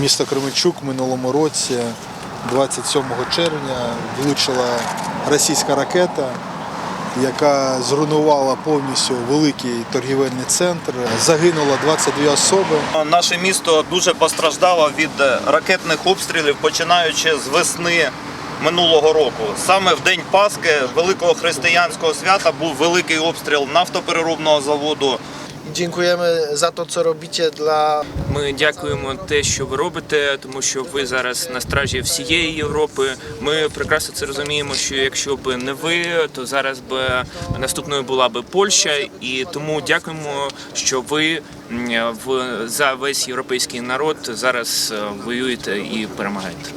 Місто Кременчук в минулому році, 27 червня, влучила російська ракета, яка зруйнувала повністю великий торгівельний центр. Загинуло 22 особи. Наше місто дуже постраждало від ракетних обстрілів, починаючи з весни минулого року. Саме в день Пасхи, великого християнського свята, був великий обстріл нафтопереробного заводу. Dziękujemy za to, co robicie dla Ми дякуємо те, що ви робите, тому що ви зараз на стражі всієї Європи. Ми прекрасно це розуміємо, що якщо б не ви, то зараз би наступною була би Польща, і тому дякуємо, що ви в за весь європейський народ зараз е, воюєте і перемагаєте.